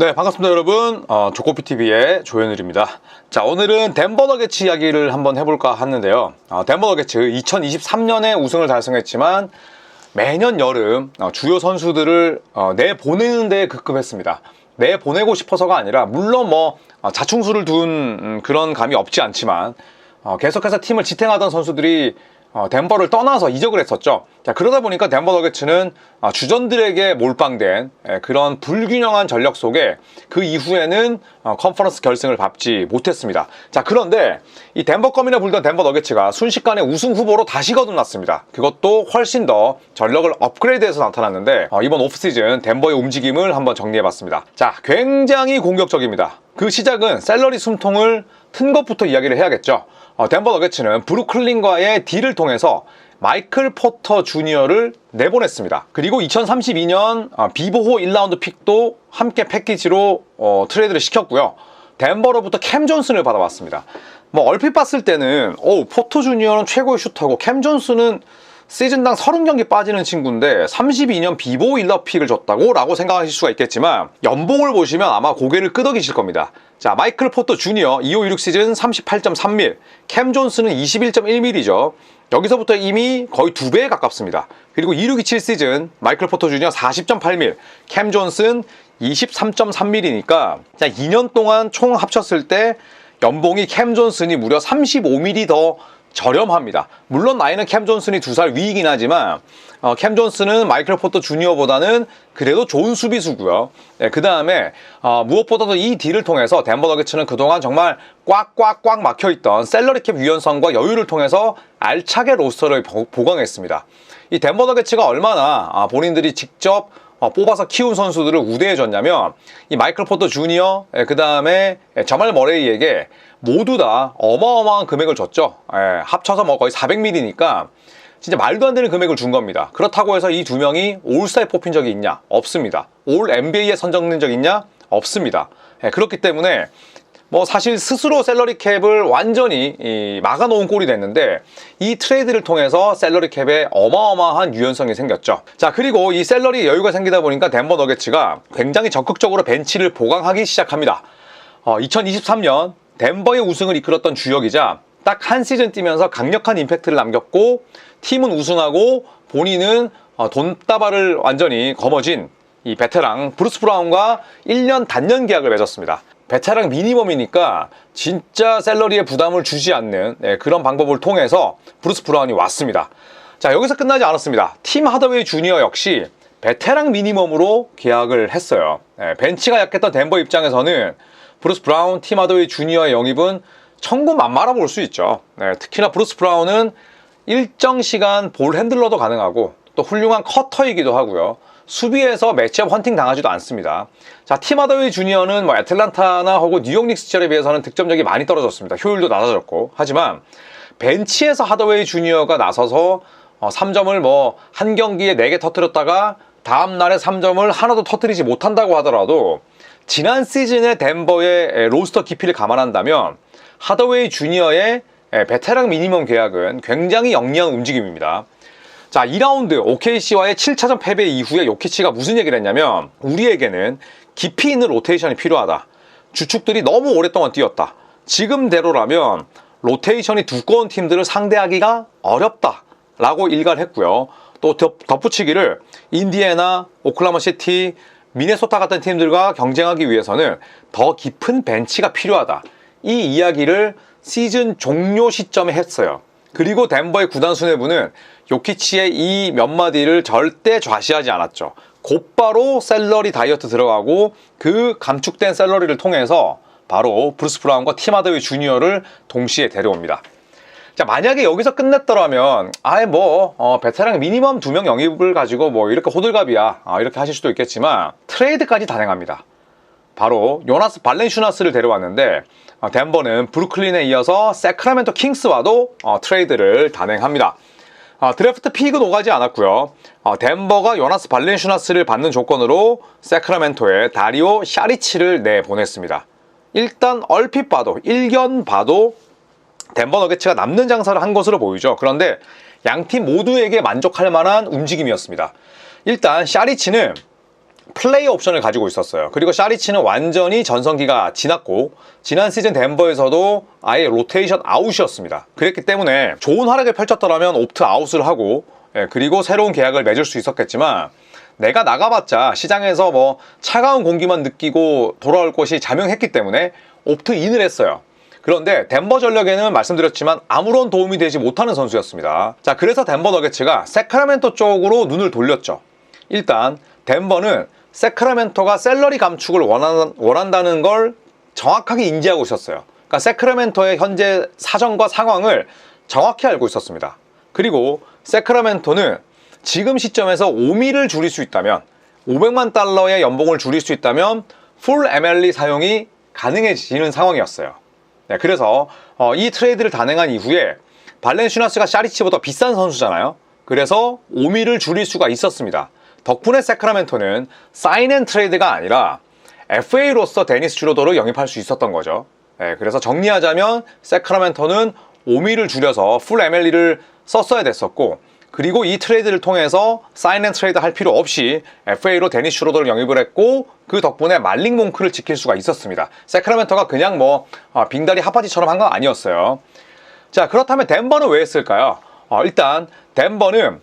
네, 반갑습니다, 여러분. 어, 조코피TV의 조현일입니다. 자, 오늘은 덴버 너게츠 이야기를 한번 해볼까 하는데요. 어, 덴버 너게츠 2023년에 우승을 달성했지만 매년 여름 어, 주요 선수들을 어, 내보내는 데 급급했습니다. 내보내고 싶어서가 아니라, 물론 뭐, 어, 자충수를 둔 음, 그런 감이 없지 않지만, 어, 계속해서 팀을 지탱하던 선수들이 어, 덴버를 떠나서 이적을 했었죠. 자, 그러다 보니까 덴버 너게츠는 어, 주전들에게 몰빵된 예, 그런 불균형한 전력 속에 그 이후에는 어, 컨퍼런스 결승을 밟지 못했습니다. 자, 그런데 이 덴버 껌이나 불던 덴버 너게츠가 순식간에 우승 후보로 다시 거듭났습니다. 그것도 훨씬 더 전력을 업그레이드해서 나타났는데 어, 이번 오프시즌 덴버의 움직임을 한번 정리해봤습니다. 자, 굉장히 공격적입니다. 그 시작은 셀러리 숨통을 튼 것부터 이야기를 해야겠죠. 어, 덴버 너게츠는 브루클린과의 딜을 통해서 마이클 포터 주니어를 내보냈습니다. 그리고 2032년 어, 비보호 1라운드 픽도 함께 패키지로 어, 트레이드를 시켰고요. 덴버로부터 캠 존슨을 받아왔습니다. 뭐 얼핏 봤을 때는 오 포터 주니어는 최고의 슈터고 캠 존슨은 시즌당 30경기 빠지는 친구인데 32년 비보 1러 픽을 줬다고? 라고 생각하실 수가 있겠지만 연봉을 보시면 아마 고개를 끄덕이실 겁니다. 자, 마이클 포터 주니어 2526 시즌 38.3밀, 캠 존스는 21.1밀이죠. 여기서부터 이미 거의 두 배에 가깝습니다. 그리고 2627 시즌 마이클 포터 주니어 40.8밀, 캠 존슨 23.3밀이니까 2년 동안 총 합쳤을 때 연봉이 캠 존슨이 무려 35mm 더 저렴합니다. 물론 나이는 캠 존슨이 두 살 위이긴 하지만 어, 캠 존슨은 마이클 포터 주니어보다는 그래도 좋은 수비수고요. 네, 그 다음에 어, 무엇보다도 이 딜을 통해서 덴버 너게츠는 그동안 정말 꽉꽉꽉 막혀있던 셀러리캡 유연성과 여유를 통해서 알차게 로스터를 보, 보강했습니다. 이 덴버 너게츠가 얼마나 아, 본인들이 직접 어, 뽑아서 키운 선수들을 우대해줬냐면 이 마이클 포터 주니어 그 다음에 저말 머레이에게 모두 다 어마어마한 금액을 줬죠. 예, 합쳐서 뭐 거의 400밀리니까 진짜 말도 안 되는 금액을 준 겁니다. 그렇다고 해서 이 두 명이 올스타에 뽑힌 적이 있냐? 없습니다. 올 NBA에 선정된 적 있냐? 없습니다. 예, 그렇기 때문에 뭐 사실 스스로 셀러리 캡을 완전히 이 막아놓은 꼴이 됐는데 이 트레이드를 통해서 셀러리 캡에 어마어마한 유연성이 생겼죠. 자 그리고 이 셀러리 여유가 생기다 보니까 덴버 너게츠가 굉장히 적극적으로 벤치를 보강하기 시작합니다. 어, 2023년 덴버의 우승을 이끌었던 주역이자 딱 한 시즌 뛰면서 강력한 임팩트를 남겼고 팀은 우승하고 본인은 어, 돈다발을 완전히 거머쥔 이 베테랑 브루스 브라운과 1년 단년 계약을 맺었습니다. 베테랑 미니멈이니까 진짜 셀러리에 부담을 주지 않는 네, 그런 방법을 통해서 브루스 브라운이 왔습니다. 자 여기서 끝나지 않았습니다. 팀 하더웨이 주니어 역시 베테랑 미니멈으로 계약을 했어요. 네, 벤치가 약했던 덴버 입장에서는 브루스 브라운, 팀 하더웨이 주니어의 영입은 천군만마라 볼 수 있죠. 네, 특히나 브루스 브라운은 일정 시간 볼 핸들러도 가능하고 또 훌륭한 커터이기도 하고요. 수비에서 매치업 헌팅 당하지도 않습니다. 자, 팀 하더웨이 주니어는 뭐 애틀란타나 혹은 뉴욕 닉스 시절에 비해서는 득점력이 많이 떨어졌습니다. 효율도 낮아졌고. 하지만 벤치에서 하더웨이 주니어가 나서서 어, 3점을 뭐 한 경기에 4개 터뜨렸다가 다음 날에 3점을 하나도 터뜨리지 못한다고 하더라도 지난 시즌의 덴버의 로스터 깊이를 감안한다면 하더웨이 주니어의 베테랑 미니멈 계약은 굉장히 영리한 움직임입니다. 자, 2라운드 OKC와의 7차전 패배 이후에 요키치가 무슨 얘기를 했냐면 우리에게는 깊이 있는 로테이션이 필요하다. 주축들이 너무 오랫동안 뛰었다. 지금대로라면 로테이션이 두꺼운 팀들을 상대하기가 어렵다. 라고 일가를 했고요. 또 덧붙이기를 인디애나, 오클라마 시티, 미네소타 같은 팀들과 경쟁하기 위해서는 더 깊은 벤치가 필요하다. 이 이야기를 시즌 종료 시점에 했어요. 그리고 덴버의 구단 수뇌부는 요키치의 이 몇 마디를 절대 좌시하지 않았죠. 곧바로 셀러리 다이어트 들어가고 그 감축된 셀러리를 통해서 바로 브루스 브라운과 팀 하드웨이 주니어를 동시에 데려옵니다. 자, 만약에 여기서 끝냈더라면, 아예 뭐, 어, 베테랑 미니멈 두 명 영입을 가지고 뭐, 이렇게 호들갑이야. 아, 이렇게 하실 수도 있겠지만, 트레이드까지 단행합니다. 바로, 요나스 발렌슈나스를 데려왔는데, 어, 덴버는 브루클린에 이어서 세크라멘토 킹스와도 어, 트레이드를 단행합니다. 어, 드래프트 픽은 오가지 않았고요. 어, 덴버가 요나스 발렌슈나스를 받는 조건으로 세크라멘토에 다리오 샤리치를 내보냈습니다. 일단 얼핏 봐도, 일견 봐도 덴버 너게츠가 남는 장사를 한 것으로 보이죠. 그런데 양 팀 모두에게 만족할 만한 움직임이었습니다. 일단 샤리치는 플레이 옵션을 가지고 있었어요. 그리고 샤리치는 완전히 전성기가 지났고 지난 시즌 덴버에서도 아예 로테이션 아웃이었습니다. 그랬기 때문에 좋은 활약을 펼쳤더라면 옵트 아웃을 하고 예, 그리고 새로운 계약을 맺을 수 있었겠지만 내가 나가봤자 시장에서 뭐 차가운 공기만 느끼고 돌아올 것이 자명했기 때문에 옵트 인을 했어요. 그런데 덴버 전력에는 말씀드렸지만 아무런 도움이 되지 못하는 선수였습니다. 자, 그래서 덴버 너게츠가 세크라멘토 쪽으로 눈을 돌렸죠. 일단 덴버는 세크라멘토가 셀러리 감축을 원한, 원한다는 걸 정확하게 인지하고 있었어요. 그러니까 세크라멘토의 현재 사정과 상황을 정확히 알고 있었습니다. 그리고 세크라멘토는 지금 시점에서 5미를 줄일 수 있다면 500만 달러의 연봉을 줄일 수 있다면 풀 MLE 사용이 가능해지는 상황이었어요. 네, 그래서 어, 이 트레이드를 단행한 이후에 발렌슈나스가 샤리치보다 비싼 선수잖아요. 그래서 5미를 줄일 수가 있었습니다. 덕분에 세크라멘토는 사인 앤 트레이드가 아니라 FA로서 데니스 주로도를 영입할 수 있었던 거죠. 네, 그래서 정리하자면 세크라멘토는 5미를 줄여서 풀 MLE를 썼어야 됐었고 그리고 이 트레이드를 통해서 사인 앤 트레이드 할 필요 없이 FA로 데니스 슈로더를 영입을 했고 그 덕분에 말링 몽크를 지킬 수가 있었습니다. 세크라멘토가 그냥 뭐 아, 빙다리 핫바지처럼 한 건 아니었어요. 자 그렇다면 덴버는 왜 했을까요? 어, 일단 덴버는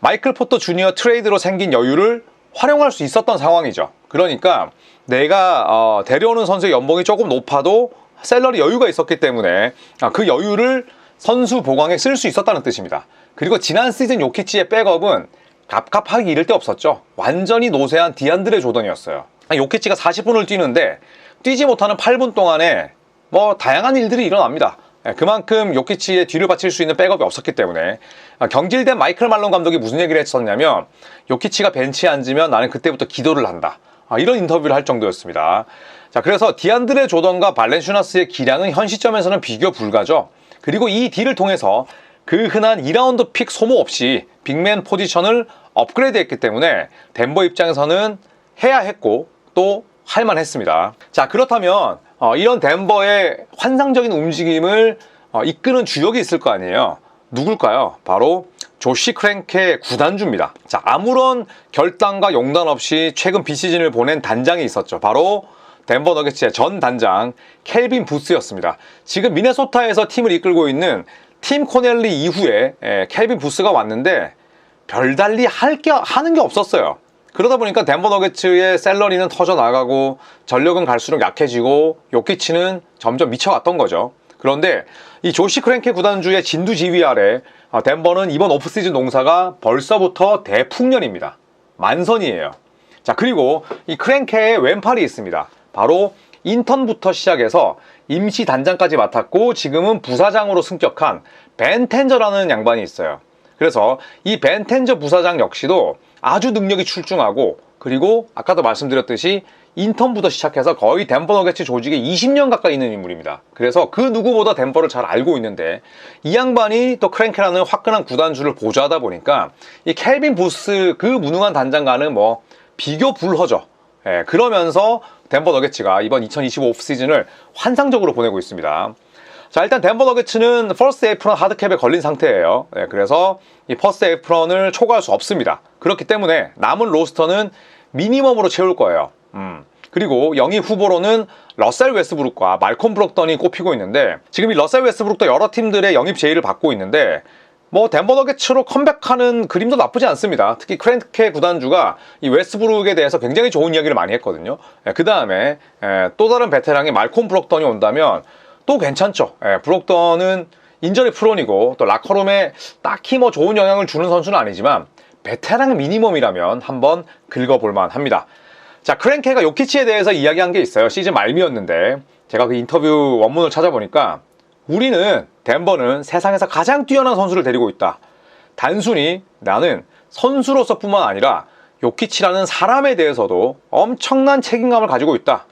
마이클 포터 주니어 트레이드로 생긴 여유를 활용할 수 있었던 상황이죠. 그러니까 내가 어, 데려오는 선수의 연봉이 조금 높아도 셀러리 여유가 있었기 때문에 아, 그 여유를 선수 보강에 쓸 수 있었다는 뜻입니다. 그리고 지난 시즌 요키치의 백업은 갑갑하기 이를 데 없었죠. 완전히 노세한 디안드레 조던이었어요. 아, 요키치가 40분을 뛰는데 뛰지 못하는 8분 동안에 뭐 다양한 일들이 일어납니다. 예, 그만큼 요키치의 뒤를 받칠 수 있는 백업이 없었기 때문에 아, 경질된 마이클 말론 감독이 무슨 얘기를 했었냐면 요키치가 벤치에 앉으면 나는 그때부터 기도를 한다. 아, 이런 인터뷰를 할 정도였습니다. 자, 그래서 디안드레 조던과 발렌슈나스의 기량은 현 시점에서는 비교 불가죠. 그리고 이 딜을 통해서 그 흔한 2라운드 픽 소모 없이 빅맨 포지션을 업그레이드 했기 때문에 덴버 입장에서는 해야 했고 또 할만했습니다. 자, 그렇다면 어, 이런 덴버의 환상적인 움직임을 어, 이끄는 주역이 있을 거 아니에요. 누굴까요? 바로 조시 크랭케 구단주입니다. 자, 아무런 결단과 용단 없이 최근 비시즌을 보낸 단장이 있었죠. 바로 덴버 너게츠의 전 단장 켈빈 부스였습니다. 지금 미네소타에서 팀을 이끌고 있는 팀 코넬리 이후에 에, 켈빈 부스가 왔는데 별달리 할 게 하는 게 없었어요. 그러다 보니까 덴버 너게츠의 셀러리는 터져 나가고 전력은 갈수록 약해지고 요키치는 점점 미쳐갔던 거죠. 그런데 이 조시 크랭케 구단주의 진두지휘 아래 아, 덴버는 이번 오프시즌 농사가 벌써부터 대풍년입니다. 만선이에요. 자 그리고 이 크랭케의 왼팔이 있습니다. 바로 인턴부터 시작해서 임시 단장까지 맡았고 지금은 부사장으로 승격한 벤텐저라는 양반이 있어요. 그래서 이 벤텐저 부사장 역시도 아주 능력이 출중하고 그리고 아까도 말씀드렸듯이 인턴부터 시작해서 거의 덴버 너게츠 조직에 20년 가까이 있는 인물입니다. 그래서 그 누구보다 덴버를 잘 알고 있는데 이 양반이 또 크랭크라는 화끈한 구단주를 보좌하다 보니까 이 켈빈 부스 그 무능한 단장과는 뭐 비교 불허죠. 예, 그러면서 덴버 너게츠가 이번 2025 오프시즌을 환상적으로 보내고 있습니다. 자, 일단 덴버 너게츠는 퍼스트 에이프런 하드캡에 걸린 상태예요. 예, 그래서 이 퍼스트 에이프런을 초과할 수 없습니다. 그렇기 때문에 남은 로스터는 미니멈으로 채울 거예요. 음. 그리고 영입 후보로는 러셀 웨스브룩과 말콤 브록던이 꼽히고 있는데 지금 이 러셀 웨스브룩도 여러 팀들의 영입 제의를 받고 있는데 뭐 덴버 너게츠로 컴백하는 그림도 나쁘지 않습니다. 특히 크랭케 구단주가 이 웨스브룩에 대해서 굉장히 좋은 이야기를 많이 했거든요. 그 다음에 또 다른 베테랑의 말콤 브록던이 온다면 또 괜찮죠. 예, 브록던은 인절이 프론이고 또 라커룸에 딱히 뭐 좋은 영향을 주는 선수는 아니지만 베테랑 미니멈이라면 한번 긁어볼 만 합니다. 자, 크랭케가 요키치에 대해서 이야기한 게 있어요. 시즌 말미였는데 제가 그 인터뷰 원문을 찾아보니까 우리는 덴버는 세상에서 가장 뛰어난 선수를 데리고 있다. 단순히 나는 선수로서뿐만 아니라 요키치라는 사람에 대해서도 엄청난 책임감을 가지고 있다.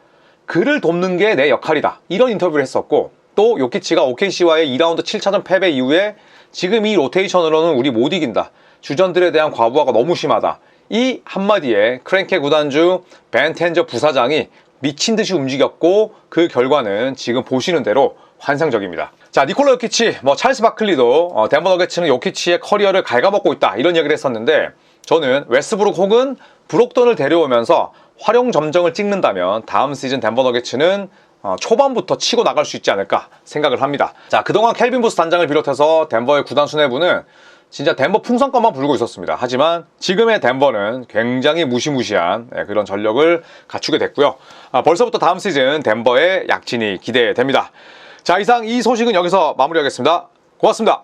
그를 돕는 게 내 역할이다. 이런 인터뷰를 했었고 또 요키치가 OKC와의 2라운드 7차전 패배 이후에 지금 이 로테이션으로는 우리 못 이긴다. 주전들에 대한 과부하가 너무 심하다. 이 한마디에 크랭케 구단주 벤텐저 부사장이 미친 듯이 움직였고 그 결과는 지금 보시는 대로 환상적입니다. 자, 니콜라 요키치, 뭐 찰스 바클리도 어, 덴버 너게츠는 요키치의 커리어를 갉아먹고 있다 이런 얘기를 했었는데 저는 웨스브룩 혹은 브록던을 데려오면서 활용 점정을 찍는다면 다음 시즌 덴버 너게츠는 어, 초반부터 치고 나갈 수 있지 않을까 생각을 합니다. 자, 그동안 켈빈 부스 단장을 비롯해서 덴버의 구단 수뇌부는 진짜 덴버 풍선껌만 불고 있었습니다. 하지만 지금의 덴버는 굉장히 무시무시한 예, 그런 전력을 갖추게 됐고요. 아, 벌써부터 다음 시즌 덴버의 약진이 기대됩니다. 자, 이상 이 소식은 여기서 마무리하겠습니다. 고맙습니다.